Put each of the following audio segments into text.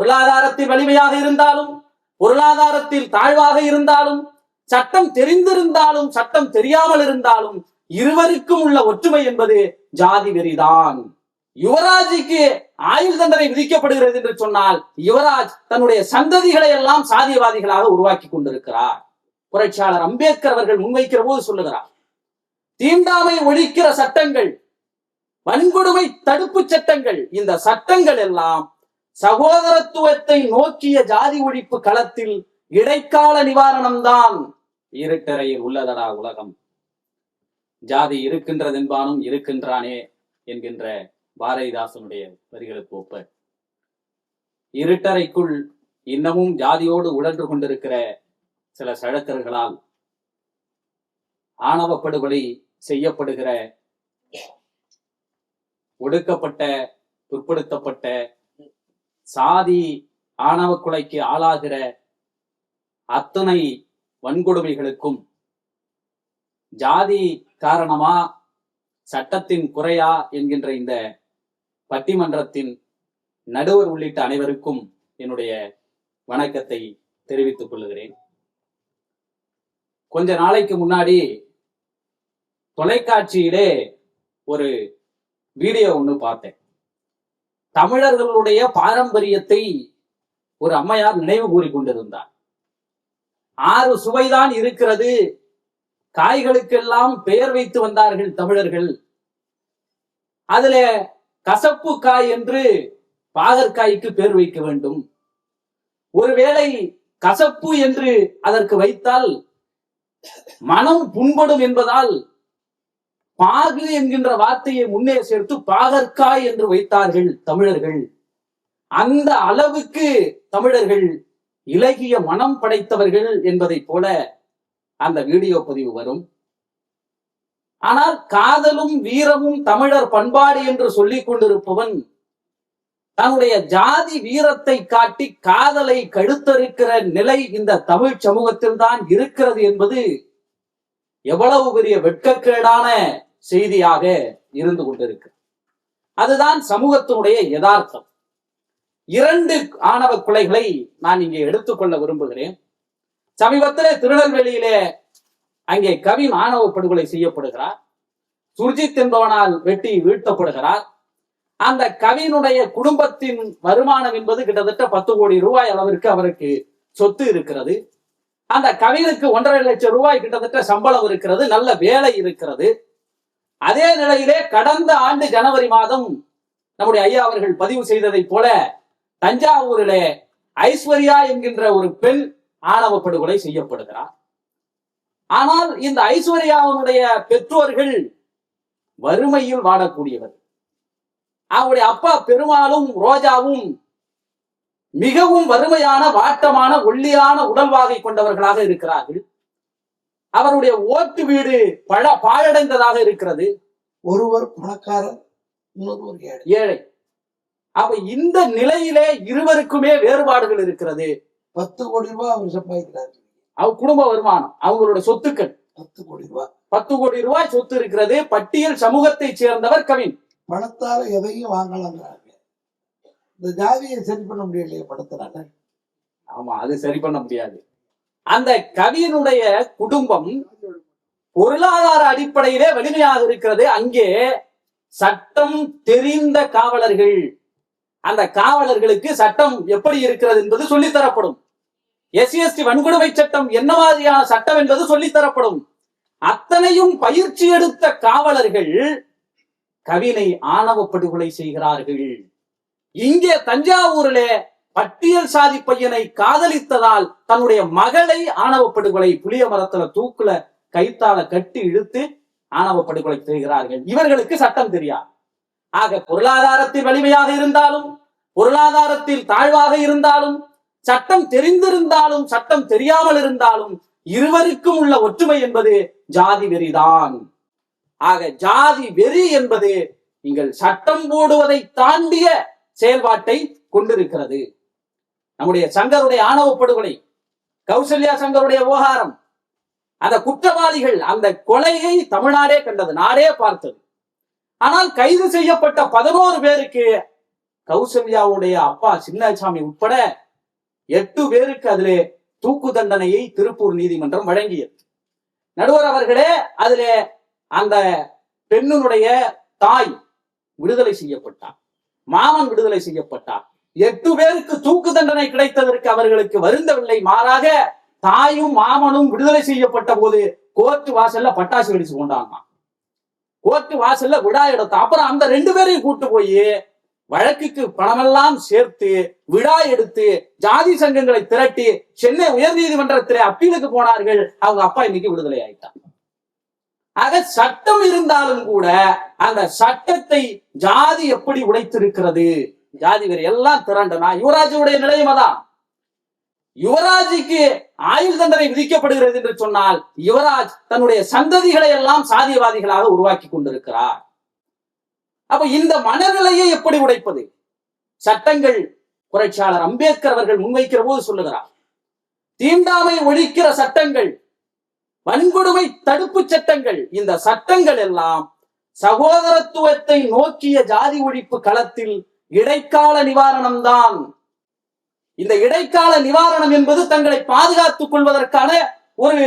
பொருளாதாரத்தில் வலிமையாக இருந்தாலும் பொருளாதாரத்தில் தாழ்வாக இருந்தாலும் சட்டம் தெரிந்திருந்தாலும் சட்டம் தெரியாமல் இருந்தாலும் இருவருக்கும் உள்ள ஒற்றுமை என்பது ஜாதி வெறிதான். யுவராஜிக்கு ஆயுள் தண்டனை விதிக்கப்படுகிறது என்று சொன்னால் யுவராஜ் தன்னுடைய சந்ததிகளை எல்லாம் சாதியவாதிகளாக உருவாக்கி கொண்டிருக்கிறார். புரட்சியாளர் அம்பேத்கர் அவர்கள் முன்வைக்கிற போது சொல்லுகிறார் தீண்டாமை ஒழிக்கிற சட்டங்கள் வன்கொடுமை தடுப்பு சட்டங்கள் இந்த சட்டங்கள் எல்லாம் சகோதரத்துவத்தை நோக்கிய ஜாதி ஒழிப்பு களத்தில் இடைக்கால நிவாரணம்தான் இருட்டறையில் உள்ளதடா உலகம். ஜாதி இருக்கின்றது என்பானும் இருக்கின்றானே என்கின்ற பாரதிதாசனுடைய வரிகளுக்கு ஒப்ப. இருட்டறைக்குள் இன்னமும் ஜாதியோடு உழன்று கொண்டிருக்கிற சில சழக்கர்களால் ஆணவ படுகொலை செய்யப்படுகிற ஒடுக்கப்பட்ட பிற்படுத்தப்பட்ட சாதி ஆணவ கொலைக்கு ஆளாகிற அத்தனை வன்கொடுமைகளுக்கும் ஜாதி காரணமா சட்டத்தின் குறையா என்கின்ற இந்த பட்டிமன்றத்தின் நடுவர் உள்ளிட்ட அனைவருக்கும் என்னுடைய வணக்கத்தை தெரிவித்துக் கொள்கிறேன். கொஞ்ச நாளைக்கு முன்னாடி தொலைக்காட்சியிலே ஒரு வீடியோ ஒன்று பார்த்தேன். தமிழர்களுடைய பாரம்பரியத்தை ஒரு அம்மையார் நினைவு கூறி கொண்டிருந்தார். ஆறு சுவைதான் இருக்கிறது. காய்களுக்கெல்லாம் பெயர் வைத்து வந்தார்கள் தமிழர்கள். அதுல கசப்பு காய் என்று பாகற்காய்க்கு பெயர் வைக்க வேண்டும். ஒருவேளை கசப்பு என்று அதற்கு வைத்தால் மனம் புண்படும் என்பதால் பாகு என்கின்ற வார்த்தையை முன்னே சேர்த்து பாகற்காய் என்று வைத்தார்கள் தமிழர்கள். அந்த அளவுக்கு தமிழர்கள் இலகிய மனம் படைத்தவர்கள் என்பதைப் போல அந்த வீடியோ பதிவு வரும். ஆனால் காதலும் வீரமும் தமிழர் பண்பாடு என்று சொல்லிக் கொண்டிருப்பவன் தன்னுடைய ஜாதி வீரத்தை காட்டி காதலை கழுத்தறுக்கிற நிலை இந்த தமிழ் சமூகத்தில் தான் இருக்கிறது என்பது எவ்வளவு பெரிய வெட்கக்கேடான செய்தியாக இருந்து கொண்டிருக்கு. அதுதான் சமூகத்தினுடைய யதார்த்தம். இரண்டு ஆணவ கொலைகளை நான் இங்கே எடுத்துக்கொள்ள விரும்புகிறேன். சமீபத்திலே திருநெல்வேலியிலே அங்கே கவி ஆணவ படுகொலை செய்யப்படுகிறார். சுர்ஜித் என்பவனால் வெட்டி வீழ்த்தப்படுகிறார். அந்த கவியினுடைய குடும்பத்தின் வருமானம் என்பது கிட்டத்தட்ட பத்து கோடி ரூபாய் அளவிற்கு அவருக்கு சொத்து இருக்கிறது. அந்த கவினுக்கு ஒன்றரை லட்சம் ரூபாய் கிட்டத்தட்ட சம்பளம் இருக்கிறது. நல்ல வேலை இருக்கிறது. அதே நிலையிலே கடந்த ஆண்டு ஜனவரி மாதம் நம்முடைய ஐயா அவர்கள் பதிவு செய்ததைப் போல தஞ்சாவூரிலே ஐஸ்வர்யா என்கின்ற ஒரு பெண் ஆணவ படுகொலை செய்யப்படுகிறார். ஆனால் இந்த ஐஸ்வர்யாவினுடைய பெற்றோர்கள் வறுமையில் வாடக்கூடியவர். அவருடைய அப்பா பெருமாளும் ரோஜாவும் மிகவும் வறுமையான வாட்டமான ஒல்லியான உடல்வாகை கொண்டவர்களாக இருக்கிறார்கள். அவருடைய ஓட்டு வீடு பழ பாழடைந்ததாக இருக்கிறது. ஒருவர் பணக்காரர் இன்னொருவர் ஏழை. ஏழை. அப்ப இந்த நிலையிலே இருவருக்குமே வேறுபாடுகள் இருக்கிறது. பத்து கோடி ரூபாய் அவர் சம்பாதிக்கிறார். அவ குடும்ப வருமானம் அவங்களுடைய சொத்துக்கள். பத்து கோடி ரூபாய். பத்து கோடி ரூபாய் சொத்து இருக்கிறது. பட்டியல் சமூகத்தை சேர்ந்தவர் கவின். பணத்தால எதையும் வாங்கலாங்கிறாங்க. இந்த ஜாதியை சரி பண்ண முடியலையே பணத்தினால. ஆமா அது சரி பண்ண முடியாது. அந்த கவியினுடைய குடும்பம் பொருளாதார அடிப்படையிலே வலிமையாக இருக்கிறது. அங்கே சட்டம் தெரிந்த காவலர்கள் அந்த காவலர்களுக்கு சட்டம் எப்படி இருக்கிறது என்பது சொல்லித்தரப்படும். எஸ்சி எஸ்டி வன்கொடுமை சட்டம் என்ன மாதிரியான சட்டம் என்பது சொல்லித் தரப்படும் அத்தனையும் பயிற்சி எடுத்த காவலர்கள் கவினை ஆணவ படுகொலை செய்கிறார்கள். இங்கே தஞ்சாவூரிலே பட்டியல் சாதி பையனை காதலித்ததால் தன்னுடைய மகளை ஆணவ படுகொலை புளிய மரத்துல தூக்குல கைத்தால கட்டி இழுத்து ஆணவ படுகொலை செய்கிறார்கள். இவர்களுக்கு சட்டம் தெரியாது. ஆக பொருளாதாரத்தில் வலிமையாக இருந்தாலும் பொருளாதாரத்தில் தாழ்வாக இருந்தாலும் சட்டம் தெரிந்திருந்தாலும் சட்டம் தெரியாமல் இருந்தாலும் இருவருக்கும் உள்ள ஒற்றுமை என்பது ஜாதி வெறிதான். ஆக ஜாதி வெறி என்பது நீங்கள் சட்டம் போடுவதை தாண்டிய செயல்பாட்டை கொண்டிருக்கிறது. நம்முடைய சங்கருடைய ஆணவ படுகொலை கௌசல்யா சங்கருடைய விவகாரம் அந்த குற்றவாளிகள் அந்த கொலையை தமிழ்நாடே கண்டது நாடே பார்த்தது. ஆனால் கைது செய்யப்பட்ட பதினோரு பேருக்கு கௌசல்யாவுடைய அப்பா சின்னசாமி உட்பட எட்டு பேருக்கு அதிலே தூக்கு தண்டனையை திருப்பூர் நீதிமன்றம் வழங்கியது. நடுவர் அவர்களே அதிலே அந்த பெண்ணினுடைய தாய் விடுதலை செய்யப்பட்டார். மாமன் விடுதலை செய்யப்பட்டார். எட்டு பேருக்கு தூக்கு தண்டனை கிடைத்ததற்கு அவர்களுக்கு வருந்தவில்லை. மாறாக தாயும் மாமனும் விடுதலை செய்யப்பட்ட போது கோர்ட் வாசல்ல பட்டாசு வெடிச்சு கொண்டாங்க. கோர்ட் வாசல்ல விழா எடுத்தோம் அப்புறம் அந்த ரெண்டு பேரையும் கூட்டு போய் வழக்குக்கு பணமெல்லாம் சேர்த்து விழா எடுத்து ஜாதி சங்கங்களை திரட்டி சென்னை உயர்நீதிமன்றத்திலே அப்பீலுக்கு போனார்கள். அவங்க அப்பா இன்னைக்கு விடுதலை ஆயிட்டாங்க. ஆக சட்டம் இருந்தாலும் கூட அந்த சட்டத்தை ஜாதி எப்படி உடைத்திருக்கிறது? ஜாதி வேறு எல்லாம் திரண்டனா? யுவராஜுடைய நிலையம் அதான். யுவராஜுக்கு ஆயுள் தண்டனை விதிக்கப்படுகிறது என்று சொன்னால் யுவராஜ் தன்னுடைய சந்ததிகளை எல்லாம் சாதியவாதிகளாக உருவாக்கி கொண்டிருக்கிறார். அப்ப இந்த மனநிலையை எப்படி உடைப்பது? சட்டங்கள் புரட்சியாளர் அம்பேத்கர் அவர்கள் முன்வைக்கிற போது சொல்லுகிறார். தீண்டாமை ஒழிக்கிற சட்டங்கள் வன்கொடுமை தடுப்பு சட்டங்கள் இந்த சட்டங்கள் எல்லாம் சகோதரத்துவத்தை நோக்கிய ஜாதி ஒழிப்பு களத்தில் இடைக்கால நிவாரணம் தான் இந்த இடைக்கால நிவாரணம் என்பது தங்களை பாதுகாத்துக் கொள்வதற்கான ஒரு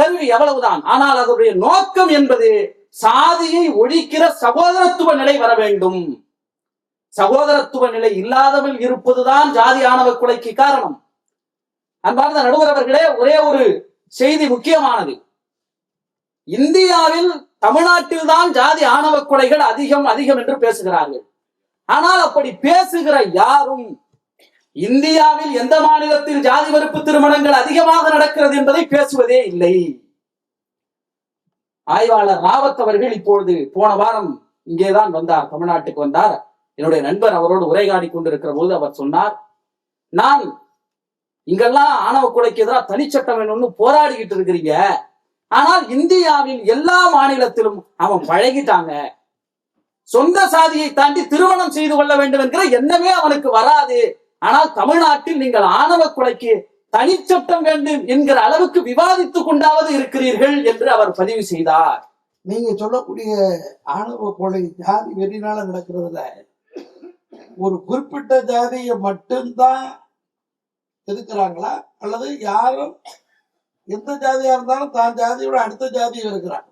கருவி எவ்வளவுதான். ஆனால் அதனுடைய நோக்கம் என்பது சாதியை ஒழிக்கிற சகோதரத்துவ நிலை வர வேண்டும். சகோதரத்துவ நிலை இல்லாதவள் இருப்பதுதான் ஜாதி ஆணவ கொலைக்கு காரணம். அன்பார்ந்த நடுவர் அவர்களே ஒரே ஒரு செய்தி முக்கியமானது. இந்தியாவில் தமிழ்நாட்டில் தான் ஜாதி ஆணவ கொலைகள் அதிகம் அதிகம் என்று பேசுகிறார்கள். ஆனால் அப்படி பேசுகிற யாரும் இந்தியாவில் எந்த மாநிலத்தில் ஜாதி மறுப்பு திருமணங்கள் அதிகமாக நடக்கிறது என்பதை பேசுவதே இல்லை. ஆய்வாளர் ராவத் அவர்கள் இப்பொழுது போன வாரம் இங்கேதான் வந்தார் தமிழ்நாட்டுக்கு வந்தார். என்னுடைய நண்பர் அவரோடு உரையாடி கொண்டிருக்கிற போது அவர் சொன்னார் நான் இங்கெல்லாம் ஆணவ கொலைக்கு எதிராக தனிச்சட்டம் வேணும்னு போராடிக்கிட்டு இருக்கிறீங்க. ஆனால் இந்தியாவில் எல்லா மாநிலத்திலும் அவன் பழகிட்டாங்க. சொந்த சாதியை தாண்டி திருமணம் செய்து கொள்ள வேண்டும் என்கிற எண்ணமே அவனுக்கு வராது. ஆனால் தமிழ்நாட்டில் நீங்கள் ஆணவ கொலைக்கு தனிச்சட்டம் வேண்டும் என்கிற அளவுக்கு விவாதித்துக் கொண்டாவது இருக்கிறீர்கள் என்று அவர் பதிவு செய்தார். நீங்க சொல்லக்கூடிய ஆணவ கொலை ஜாதி வெறினால நடக்கிறதுல ஒரு குறிப்பிட்ட ஜாதியை மட்டும்தான் எதுக்குறாங்களா? அல்லது யாரும் எந்த ஜாதியா இருந்தாலும் தான் ஜாதியோட அடுத்த ஜாதியும் இருக்கிறாங்க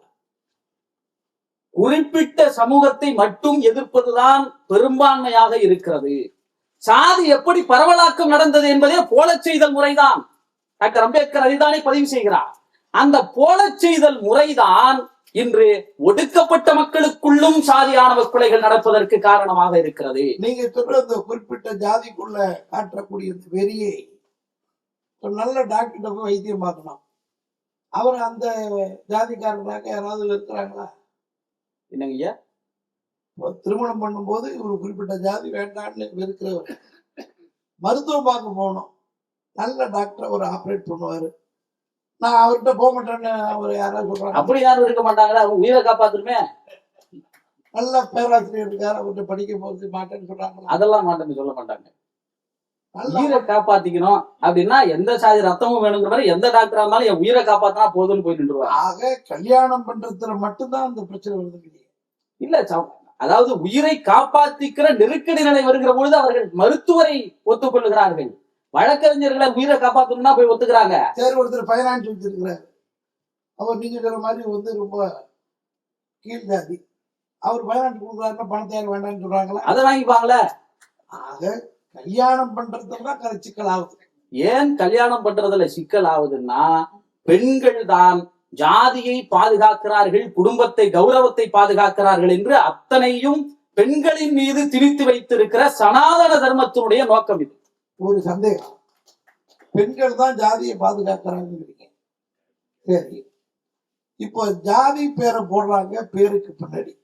குறிப்பிட்ட சமூகத்தை மட்டும் எதிர்ப்பதுதான் பெரும்பான்மையாக இருக்கிறது. சாதி எப்படி பரவலாக்கம் நடந்தது என்பதே போலச் செய்தல் முறைதான். டாக்டர் அம்பேத்கர் அதைதானே பதிவு செய்கிறார். அந்த போலச் செய்தல் முறைதான் இன்று ஒடுக்கப்பட்ட மக்களுக்குள்ளும் சாதியான கொலைகள் நடப்பதற்கு காரணமாக இருக்கிறது. நீங்க சொல்ற அந்த குறிப்பிட்ட ஜாதிக்குள்ள காட்டக்கூடிய வெறியை. நல்ல டாக்டர் வைத்தியம் பார்க்கணும். அவர் அந்த ஜாதிக்காரராக யாராவது இருக்கிறாங்களா? என்னங்க ஐயா திருமணம் பண்ணும்போது ஒரு குறிப்பிட்ட ஜாதி வேண்டாம்னு இருக்கிறவர் மருத்துவம் பார்க்க போகணும். நல்ல டாக்டர் அவர் ஆப்ரேட் பண்ணுவாரு. நான் அவர்கிட்ட போக மாட்டேன்னு அவர் யாராவது சொல்றாங்க? அப்படி யாரும் இருக்க மாட்டாங்களா? அவங்க உயிரை காப்பாத்துருமே நல்ல பேராசிரியர் இருக்காரு அவர்கிட்ட படிக்க போறது மாட்டேன்னு சொல்றாங்களா? அதெல்லாம் மாட்டேன்னு சொல்ல மாட்டாங்க. உயிரை காப்பாத்திக்கணும் அப்படின்னா எந்த சாதி ரத்தமும் வேணுங்கிற மாதிரி எந்த டாக்டரா இருந்தாலும் என் உயிரை காப்பாத்தினா போதும்னு போய் நின்றுவாங்க ஆக கல்யாணம் பண்றதுல மட்டும்தான் அந்த பிரச்சனை வருது. இல்ல அதாவது உயிரை காப்பாத்திக்கிற நெருக்கடி நிலை வருகிற பொழுது அவர்கள் மருத்துவரை ஒத்துக்கொள்ளுகிறார்கள். வழக்கறிஞர்களை உயிரை காப்பாத்தணும்னா போய் ஒத்துக்கிறாங்க. சரி ஒருத்தர் ஃபைனான்ஸ் வச்சிருக்கிறாரு அவர் நீங்க சொல்ற மாதிரி வந்து ரொம்ப கீழ் ஜாதி அவர் ஃபைனான்ஸ் கொடுக்குறாருன்னா யாரும் வேண்டாம்னு சொல்றாங்களா? அதை வாங்கிப்பாங்களே. ஆக கல்யாணம் பண்றதுல சிக்கல் ஆகுது. ஏன் கல்யாணம் பண்றதுல சிக்கல் ஆகுதுன்னா பெண்கள் தான் ஜாதியை பாதுகாக்கிறார்கள் குடும்பத்தை கௌரவத்தை பாதுகாக்கிறார்கள் என்று அத்தனையும் பெண்களின் மீது திணித்து வைத்திருக்கிற சனாதன தர்மத்தினுடைய நோக்கம் இது. ஒரு சந்தேகம். பெண்கள் தான் ஜாதியை பாதுகாக்கிறாங்கிறீங்க சரி. இப்போ ஜாதி பேரை போடுறாங்க பேருக்கு பின்னாடி.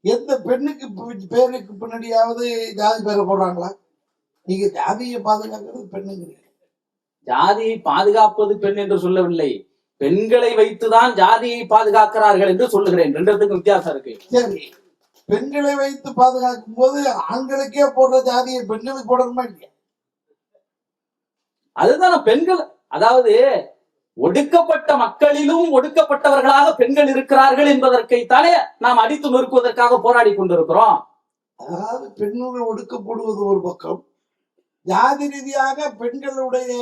எந்த பெண்ணுக்கு பேருக்கு பின்னாடியாவது ஜாதி பேரை போடுறாங்களா? நீங்க ஜாதியை பாதுகாக்கிறது பெண்ணுங்கிறீங்க. ஜாதியை பாதுகாப்பது பெண் என்று சொல்லவில்லை. பெண்களை வைத்துதான் ஜாதியை பாதுகாக்கிறார்கள் என்று சொல்லுகிறேன். ரெண்டுத்துக்கும் வித்தியாசம் இருக்கு. சரி. பெண்களை வைத்து பாதுகாக்கும் போது ஆண்களுக்கே போடுற ஜாதியை பெண்களுக்கு போடணுமா இல்லையா? அதுதான் பெண்கள் அதாவது ஒடுக்கப்பட்ட மக்களிலும் ஒடுக்கப்பட்டவர்களாக பெண்கள் இருக்கிறார்கள் என்பதற்கைத்தானே நாம் அடித்து நொறுக்குவதற்காக போராடி கொண்டிருக்கிறோம். அதாவது பெண்கள் ஒடுக்கப்படுவது ஒரு பக்கம் ஜாதி ரீதியாக பெண்களுடைய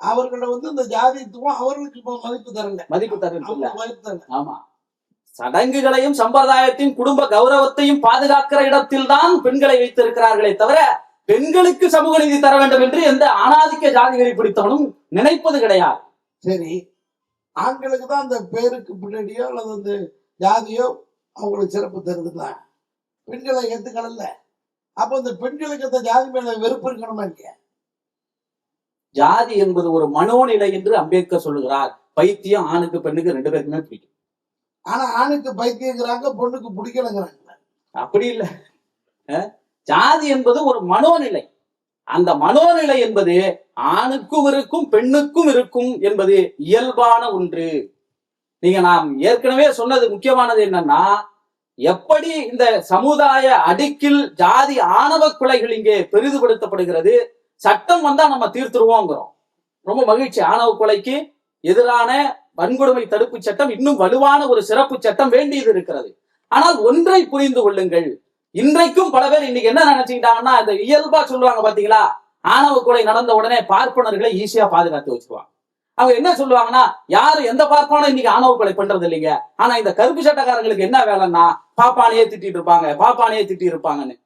அவர்களை வந்து இந்த ஜாதித்துவம் அவர்களுக்கு இப்ப மதிப்பு தரல. மதிப்பு தரல. அவங்க மதிப்பு தரல. ஆமா. சடங்குகளையும் சம்பிரதாயத்தையும் குடும்ப கௌரவத்தையும் பாதுகாக்கிற இடத்தில் தான் பெண்களை வைத்திருக்கிறார்களே தவிர பெண்களுக்கு சமூக நீதி தர வேண்டும் என்று எந்த ஆணாதிக்க ஜாதிகளை பிடித்தவனும் நினைப்பது கிடையாது. சரி. ஆண்களுக்கு தான் அந்த பேருக்கு பின்னாடியோ அல்லது அந்த ஜாதியோ அவங்களுக்கு சிறப்பு தருதுல்ல பெண்களை ஏத்துக்கல அப்ப இந்த பெண்களுக்கு அந்த ஜாதி மேல வெறுப்பு இருக்கணுமா இல்லையா? ஜாதி என்பது ஒரு மனோநிலை என்று அம்பேத்கர் சொல்லுகிறார். பைத்தியம் ஆணுக்கு பெண்ணுக்கு ரெண்டு பேருக்குமே பிடிக்கும். ஆனா ஆணுக்கு பைத்தியங்கிறாங்க பொண்ணுக்கு பிடிக்கலங்கிறாங்க. அப்படி இல்லை. ஜாதி என்பது ஒரு மனோநிலை. அந்த மனோநிலை என்பது ஆணுக்கும் இருக்கும் பெண்ணுக்கும் இருக்கும் என்பது இயல்பான ஒன்று. நீங்க நாம் ஏற்கனவே சொன்னது முக்கியமானது என்னன்னா எப்படி இந்த சமுதாய அடுக்கில் ஜாதி ஆணவ கொலைகள் இங்கே பெரிதுபடுத்தப்படுகிறது சட்டம் வந்தா நம்ம தீர்த்துருவோங்கிறோம். ரொம்ப மகிழ்ச்சி. ஆணவ கொலைக்கு எதிரான வன்கொடுமை தடுப்பு சட்டம் இன்னும் வலுவான ஒரு சிறப்பு சட்டம் வேண்டியது இருக்கிறது. ஆனால் ஒன்றை புரிந்து கொள்ளுங்கள். இன்றைக்கும் பல பேர் இன்னைக்கு என்ன நினைச்சுக்கிட்டாங்கன்னா இந்த இயல்பா சொல்லுவாங்க பாத்தீங்களா? ஆணவ கொலை நடந்த உடனே பார்ப்பனர்களை ஈஸியா பாதுகாத்து வச்சுக்குவாங்க அவங்க என்ன சொல்லுவாங்கன்னா யாரு எந்த பார்ப்பானும் இன்னைக்கு ஆணவ கொலை பண்றது இல்லைங்க ஆனா இந்த கருப்பு சட்டக்காரங்களுக்கு என்ன வேலைன்னா பாப்பானையே திட்டிட்டு இருப்பாங்க பாப்பானையே திட்டி இருப்பாங்கன்னு.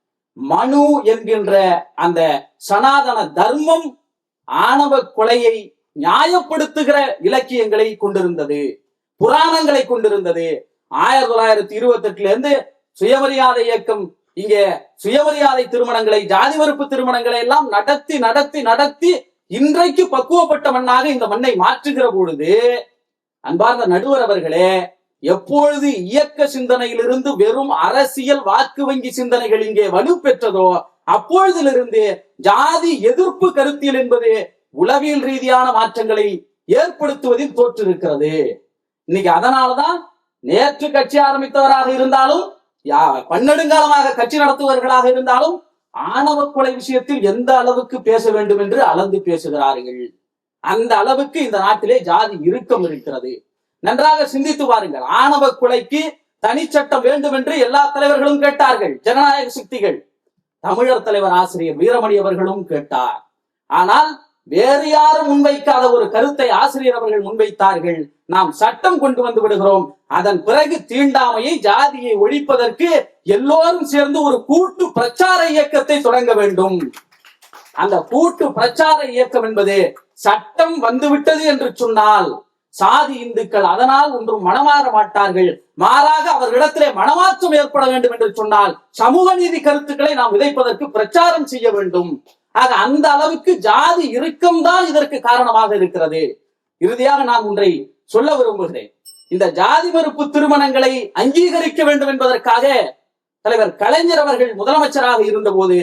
மனு என்கின்ற அந்த சனாதன தர்மம் ஆணவ கொலையை நியாயப்படுத்துகிற இலக்கியங்களை கொண்டிருந்தது புராணங்களை கொண்டிருந்தது. ஆயிரத்தி தொள்ளாயிரத்தி இருபத்தி எட்டுல இருந்து சுயமரியாதை இயக்கம் இங்கே சுயமரியாதை திருமணங்களை ஜாதி வெறுப்பு திருமணங்களை எல்லாம் நடத்தி நடத்தி நடத்தி இன்றைக்கு பக்குவப்பட்ட மண்ணாக இந்த மண்ணை மாற்றுகிற பொழுது அன்பார்ந்த நடுவர் அவர்களே எப்பொழுது இயக்க சிந்தனையிலிருந்து வெறும் அரசியல் வாக்கு வங்கி சிந்தனைகள் இங்கே வலுப்பெற்றதோ அப்பொழுதிலிருந்து ஜாதி எதிர்ப்பு கருத்தியல் என்பது உளவியல் ரீதியான மாற்றங்களை ஏற்படுத்துவதில் தோற்றிருக்கிறது. இன்னைக்கு அதனாலதான் நேற்று கட்சி ஆரம்பித்தவராக இருந்தாலும் யா- பன்னெடுங்காலமாக கட்சி நடத்துபவர்களாக இருந்தாலும் ஆணவ கொலை விஷயத்தில் எந்த அளவுக்கு பேச வேண்டும் என்று அளந்து பேசுகிறார்கள். அந்த அளவுக்கு இந்த நாட்டிலே ஜாதி இறுக்கம் இருக்கிறது. நன்றாக சிந்தித்து பாருங்கள் ஆணவ கொலைக்கு தனிச்சட்டம் வேண்டும் என்று எல்லா தலைவர்களும் கேட்டார்கள். ஜனநாயக சக்திகள். தமிழர் தலைவர் ஆசிரியர் வீரமணி அவர்களும் கேட்டார். ஆனால் வேறு யாரும் முன்வைக்காத ஒரு கருத்தை ஆசிரியர் அவர்கள் முன்வைத்தார்கள். நாம் சட்டம் கொண்டு வந்து விடுகிறோம். அதன் பிறகு தீண்டாமையை ஜாதியை ஒழிப்பதற்கு எல்லோரும் சேர்ந்து ஒரு கூட்டு பிரச்சார இயக்கத்தை தொடங்க வேண்டும். அந்த கூட்டு பிரச்சார இயக்கம் என்பது சட்டம் வந்துவிட்டது என்று சொன்னால் சாதி இந்துக்கள் அதனால் ஒன்றும் மனமாற மாட்டார்கள். மாறாக அவர்களிடத்திலே மனமாற்றம் ஏற்பட வேண்டும் என்று சொன்னால் சமூக நீதி கருத்துக்களை நாம் விதைப்பதற்கு பிரச்சாரம் செய்ய வேண்டும். ஆக அந்த அளவுக்கு ஜாதி இறுக்கம்தான் இதற்கு காரணமாக இருக்கிறது. இறுதியாக நான் ஒன்றை சொல்ல விரும்புகிறேன். இந்த ஜாதி மறுப்பு திருமணங்களை அங்கீகரிக்க வேண்டும் என்பதற்காக தலைவர் கலைஞர் அவர்கள் முதலமைச்சராக இருந்தபோது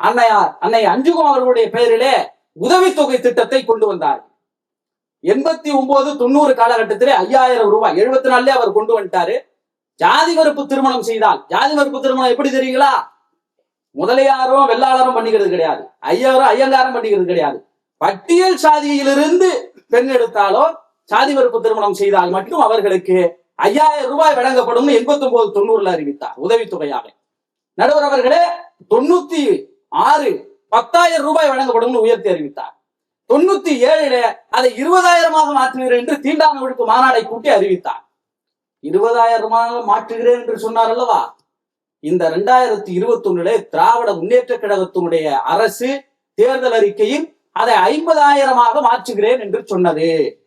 அன்னையார் அன்னை அஞ்சுகம் அவர்களுடைய பெயரிலே உதவித்தொகை திட்டத்தை கொண்டு வந்தார். எண்பத்தி ஒன்பது தொண்ணூறு காலகட்டத்திலே ஐயாயிரம் ரூபாய். எழுபத்தி நாலுல அவர் கொண்டு வந்துட்டாரு. ஜாதி மறுப்பு திருமணம் செய்தால் ஜாதி மறுப்பு திருமணம் எப்படி தெரியுங்களா? முதலியாரும் வெள்ளாளரும் பண்ணிக்கிறது கிடையாது. ஐயாரும் ஐயங்காரும் பண்ணிக்கிறது கிடையாது. பட்டியல் சாதியிலிருந்து பெண் எடுத்தாலோ சாதி மறுப்பு திருமணம் செய்தால் மட்டும் அவர்களுக்கு ஐயாயிரம் ரூபாய் வழங்கப்படும் எண்பத்தி ஒன்பது தொண்ணூறுல அறிவித்தார் உதவித்தொகையாக. நடுவர் அவர்களே தொண்ணூத்தி ஆறு பத்தாயிரம் ரூபாய் வழங்கப்படும் உயர்த்தி அறிவித்தார். தொண்ணூத்தி ஏழுல அதை இருபதாயிரமாக மாற்றுகிறேன் என்று தீண்டாமை ஒழிப்பு மாநாடை கூட்டி அறிவித்தார். இருபதாயிரமாக மாற்றுகிறேன் என்று சொன்னார் அல்லவா? இந்த ரெண்டாயிரத்தி இருபத்தி ஒண்ணுல திராவிட முன்னேற்ற கழகத்தினுடைய அரசு தேர்தல் அறிக்கையில் அதை ஐம்பதாயிரமாக மாற்றுகிறேன் என்று சொன்னது.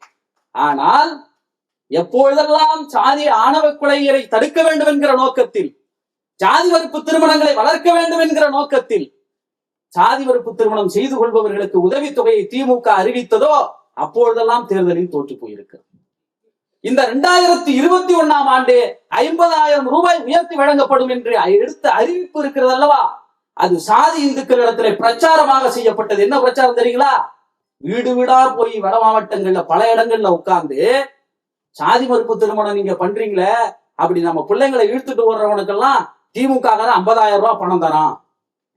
ஆனால் எப்பொழுதெல்லாம் சாதி ஆணவ கொலைகளை தடுக்க வேண்டும் என்கிற நோக்கத்தில் ஜாதி மறுப்பு திருமணங்களை வளர்க்க வேண்டும் என்கிற நோக்கத்தில் சாதி மறுப்பு திருமணம் செய்து கொள்பவர்களுக்கு உதவித்தொகையை திமுக அறிவித்ததோ அப்பொழுதெல்லாம் தேர்தலில் தோற்று போயிருக்கு. இந்த இரண்டாயிரத்தி இருபத்தி ஒண்ணாம் ஆண்டு ஐம்பதாயிரம் ரூபாய் உயர்த்தி வழங்கப்படும் என்று எடுத்த அறிவிப்பு இருக்கிறது அல்லவா? அது சாதி இந்துக்களிடத்திலே பிரச்சாரமாக செய்யப்பட்டது. என்ன பிரச்சாரம் தெரியுங்களா? வீடு வீடா போய் வட மாவட்டங்கள்ல பல இடங்கள்ல உட்கார்ந்து சாதி மறுப்பு திருமணம் நீங்க பண்றீங்களே அப்படி நம்ம பிள்ளைங்களை இழுத்துட்டு ஓடுறவனுக்கெல்லாம் திமுக ஐம்பதாயிரம் ரூபாய் பணம் தரான்.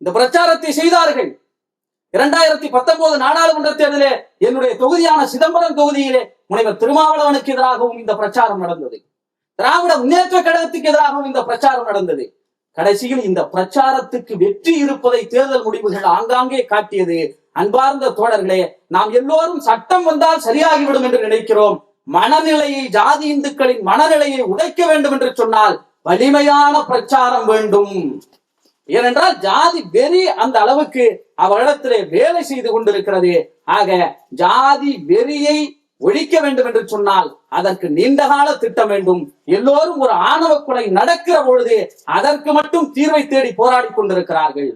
இந்த பிரச்சாரத்தை செய்தார்கள். இரண்டாயிரத்தி பத்தொன்பது நாடாளுமன்ற தேர்தலிலே என்னுடைய தொகுதியான சிதம்பரம் தொகுதியிலே முனைவர் திருமாவளவனுக்கு எதிராகவும் இந்த பிரச்சாரம் நடந்தது. திராவிட முன்னேற்ற கழகத்துக்கு எதிராகவும் இந்த பிரச்சாரம் நடந்தது. கடைசியில் இந்த பிரச்சாரத்துக்கு வெற்றி இருப்பதை தேர்தல் முடிவுகள் ஆங்காங்கே காட்டியது. அன்பார்ந்த தோழர்களே நாம் எல்லோரும் சட்டம் வந்தால் சரியாகிவிடும் என்று நினைக்கிறோம். மனநிலையை ஜாதி இந்துக்களின் மனநிலையை உடைக்க வேண்டும் என்று சொன்னால் வலிமையான பிரச்சாரம் வேண்டும். ஏனென்றால் ஜாதி வெறி அந்த அளவுக்கு அவரிடத்திலே வேலை செய்து கொண்டிருக்கிறது. ஆக ஜாதி வெறியை ஒழிக்க வேண்டும் என்று சொன்னால் அதற்கு நீண்டகால திட்டம் வேண்டும். எல்லோரும் ஒரு ஆணவ கொலை நடக்கிற பொழுது அதற்கு மட்டும் தீர்வை தேடி போராடி கொண்டிருக்கிறார்கள்.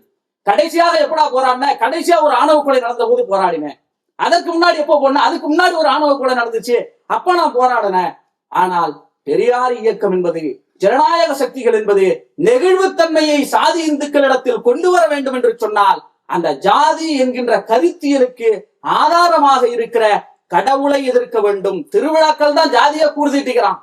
கடைசியாக எப்படா போராடின? கடைசியா ஒரு ஆணவ கொலை நடந்த போது போராடினேன் அதற்கு முன்னாடி எப்போ போன? அதுக்கு முன்னாடி ஒரு ஆணவ கொலை நடந்துச்சு. அப்ப நான் போராடினேன். ஆனால் பெரியார் இயக்கம் என்பது ஜனநாயக சக்திகள் என்பது நெகிழ்வுத்தன்மையை சாதி இந்துக்களிடத்தில் கொண்டு வர வேண்டும் என்று சொன்னால் அந்த ஜாதி என்கின்ற கருத்தியலுக்கு ஆதாரமாக இருக்கிற கடவுளை எதிர்க்க வேண்டும். திருவிழாக்கள் தான் ஜாதியை கூறுதிட்டுகிறான்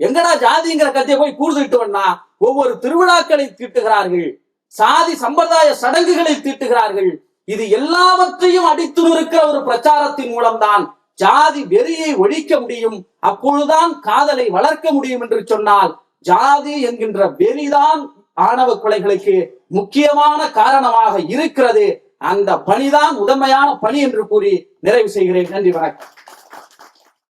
எங்கடா ஜாதிங்கிற கத்தியை போய் கூறுதிட்டுவன்னா ஒவ்வொரு திருவிழாக்களை தீட்டுகிறார்கள். சாதி சம்பிரதாய சடங்குகளை தீட்டுகிறார்கள். இது எல்லாவற்றையும் அடித்து நிற்கிற ஒரு பிரச்சாரத்தின் மூலம்தான் ஜாதி வெறியை ஒழிக்க முடியும். அப்பொழுதுதான் காதலை வளர்க்க முடியும் என்று சொன்னால் ஜாதி என்கின்ற வெறிதான் ஆணவ கொலைகளுக்கு முக்கியமான காரணமாக இருக்கிறது. அந்த பணிதான் உடமையான பணி என்று கூறி நிறைவு செய்கிறேன். நன்றி வணக்கம்.